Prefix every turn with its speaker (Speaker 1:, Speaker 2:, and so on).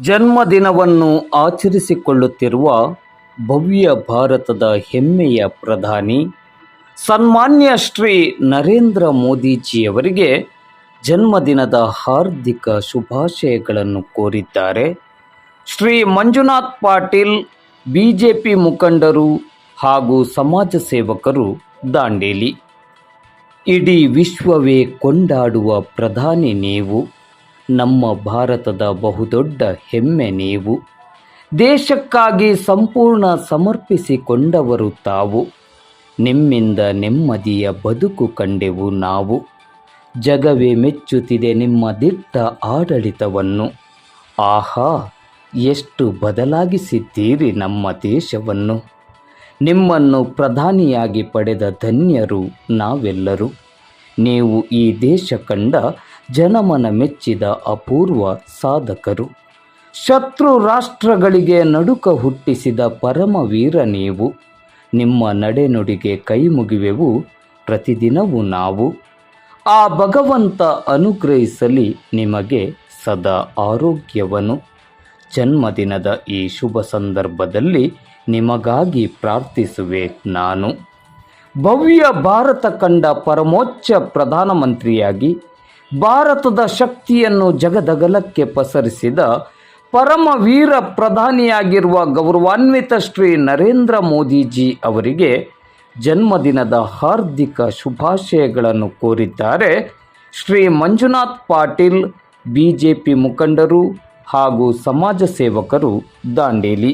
Speaker 1: ಜನ್ಮದಿನವನ್ನು ಆಚರಿಸಿಕೊಳ್ಳುತ್ತಿರುವ ಭವ್ಯ ಭಾರತದ ಹೆಮ್ಮೆಯ ಪ್ರಧಾನಿ, ಸನ್ಮಾನ್ಯ ಶ್ರೀ ನರೇಂದ್ರ ಮೋದಿಜಿಯವರಿಗೆ ಜನ್ಮದಿನದ ಹಾರ್ದಿಕ ಶುಭಾಶಯಗಳನ್ನು ಕೋರಿದ್ದಾರೆ. ಶ್ರೀ ಮಂಜುನಾಥ್ ಪಾಟೀಲ್, ಬಿಜೆಪಿ ಮುಖಂಡರು ಹಾಗೂ ಸಮಾಜ ಸೇವಕರು ದಾಂಡೇಲಿ. ಇಡೀ ವಿಶ್ವವೇ ಕೊಂಡಾಡುವ ಪ್ರಧಾನಿ ನೀವು. ನಮ್ಮ ಭಾರತದ ಬಹುದೊಡ್ಡ ಹೆಮ್ಮೆ ನೀವು. ದೇಶಕ್ಕಾಗಿ ಸಂಪೂರ್ಣ ಸಮರ್ಪಿಸಿಕೊಂಡವರು ತಾವು. ನಿಮ್ಮಿಂದ ನೆಮ್ಮದಿಯ ಬದುಕು ಕಂಡೆವು ನಾವು. ಜಗವೇ ಮೆಚ್ಚುತ್ತಿದೆ ನಿಮ್ಮ ದಿಟ್ಟ ಆಡಳಿತವನ್ನು. ಆಹಾ, ಎಷ್ಟು ಬದಲಾಗಿಸಿದ್ದೀರಿ ನಮ್ಮ ದೇಶವನ್ನು. ನಿಮ್ಮನ್ನು ಪ್ರಧಾನಿಯಾಗಿ ಪಡೆದ ಧನ್ಯರು ನಾವೆಲ್ಲರೂ. ನೀವು ಈ ದೇಶ ಕಂಡ ಜನಮನ ಮೆಚ್ಚಿದ ಅಪೂರ್ವ ಸಾಧಕರು. ಶತ್ರು ರಾಷ್ಟ್ರಗಳಿಗೆ ನಡುಕ ಹುಟ್ಟಿಸಿದ ಪರಮವೀರ ನೀವು. ನಿಮ್ಮ ನಡೆನುಡಿಗೆ ಕೈ ಮುಗಿವೆವು, ಪ್ರತಿದಿನವೂ ನಾವು. ಆ ಭಗವಂತ ಅನುಗ್ರಹಿಸಲಿ ನಿಮಗೆ ಸದಾ ಆರೋಗ್ಯವನ್ನು. ಜನ್ಮದಿನದ ಈ ಶುಭ ಸಂದರ್ಭದಲ್ಲಿ ನಿಮಗಾಗಿ ಪ್ರಾರ್ಥಿಸುವೆ ನಾನು. ಭವ್ಯ ಭಾರತ ಕಂಡ ಪರಮೋಚ್ಚ ಪ್ರಧಾನಮಂತ್ರಿಯಾಗಿ ಭಾರತದ ಶಕ್ತಿಯನ್ನು ಜಗದಗಲಕ್ಕೆ ಪಸರಿಸಿದ ಪರಮವೀರ ಪ್ರಧಾನಿಯಾಗಿರುವ ಗೌರವಾನ್ವಿತ ಶ್ರೀ ನರೇಂದ್ರ ಮೋದಿಜಿ ಅವರಿಗೆ ಜನ್ಮದಿನದ ಹಾರ್ದಿಕ ಶುಭಾಶಯಗಳನ್ನು ಕೋರಿದ್ದಾರೆ. ಶ್ರೀ ಮಂಜುನಾಥ್ ಪಾಟೀಲ್, ಬಿಜೆಪಿ ಮುಖಂಡರು ಹಾಗೂ ಸಮಾಜ ಸೇವಕರು ದಾಂಡೇಲಿ.